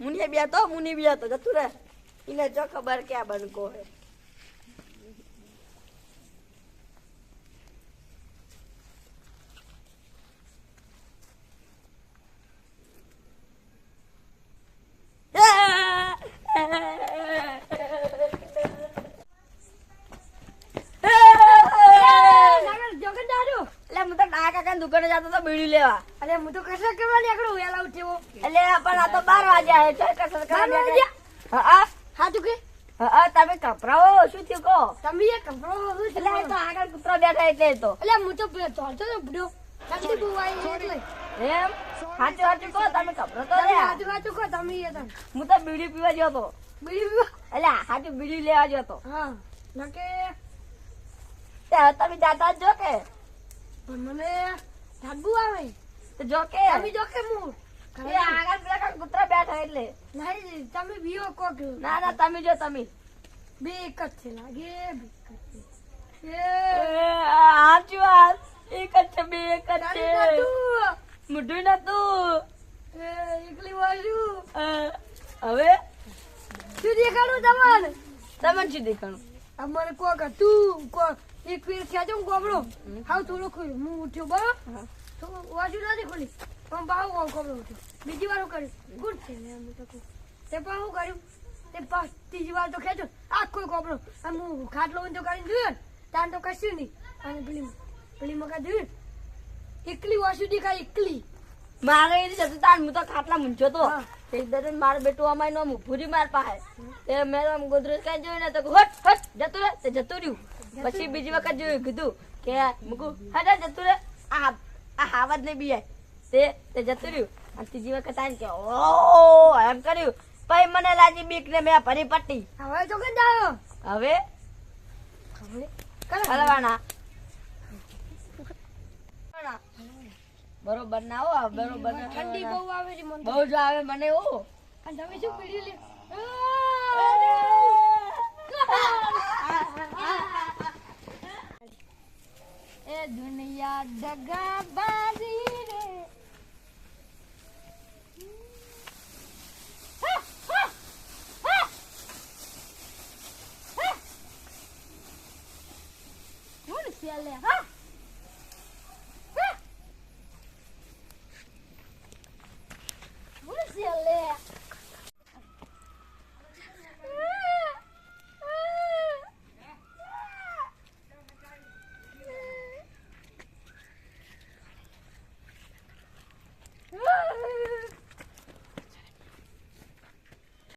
નહીં તો મુનિ બ્યા તો જતું રે એને જો ખબર ક્યાં બનકો હે જોગંદારું એટલે કાકાની દુકાને જતો તો બીડી લેવા. અરે હું તો કસરત કરવા નીકળું વેલા ઉઠ્યો એટલે પણ આ તો બાર વાગ્યા હે ચાલ કસરત કરવા હા હા. તું કે? હા, તમે કપરાઓ શું થયું કહો? તમે એ કપરાઓ શું એટલે તો આગળ કૂતરો બેઠા એટલે તો. એટલે હું તો પેલો તો બુડો નથી બોવાય એટલે એમ? સાચું સાચું કહો તમે કપરો તો લે. આજુ બાજુ કહો તમે એ હું તો બીડી પીવા ગયો તો બીડી પીવા? એટલે સાચું બીડી લેવા ગયો તો હા નકે તમે જાતા જ જો કે. પણ મને ઠાગુ આવે. તો જોકે તમે જો કે હું આગળ પેલા કાંઈ કૂતરા બેઠા એટલે. નહીં તમે બીઓ કોક. ના ના તમે જો તમે. બે એક જ છે. લાગે એ, વાત. એક જ છે બે એક જ છે. મોઢું. નતું. એકલી બાજુ હવે? શું દેખાડું તમને? તમને શું દેખાણું અમારે કોક હતું કોક. એક પીર ખેંચો હું ગોબડો. હાવ થોડો ખોલ્યો હું ઉઠ્યો બરો. તો વાજુ નથી ખોલી પણ ભાવ કોણ ગોબડો ઉઠ્યો. બીજી વાર હું કર્યું ગુડ. છે ને તો તે પણ હું કર્યું. તે પાછ ત્રીજી વાર તો ખેંચો. આખો ગોબડો આમ હું ખાટલો ઊંધો કરીને જોયો ને તાન તો કશું નહીં. અને પેલી પેલી મકા જોયું એકલી વાસુ દેખાય એકલી. મારે એ જતું તાન હું તો ખાટલા મૂંઝો તો. તે દરમિયાન મારો બેટો અમાય નો ભૂરી માર પાસે. તે મેં ગોદરેજ કાંઈ જોયું ને તો હટ હટ જતું રહે. તે જતું રહ્યું. પછી બીજી વખત જોયું કીધું કે મૂકું હા જતું રે આ આ હાવજ ને બી તે તે જતું રહ્યું. અને ત્રીજી વખત આવીને કે ઓ એમ કર્યું. પછી મને લાગી બીક ને મેં ભરી પટ્ટી. હવે તો આવ્યો હવે હલવાના. બરોબર ના હો બરોબર ઠંડી બહુ આવે છે બહુ જ આવે મને એવું અને તમે શું પીડી લે એ દુનિયા દગા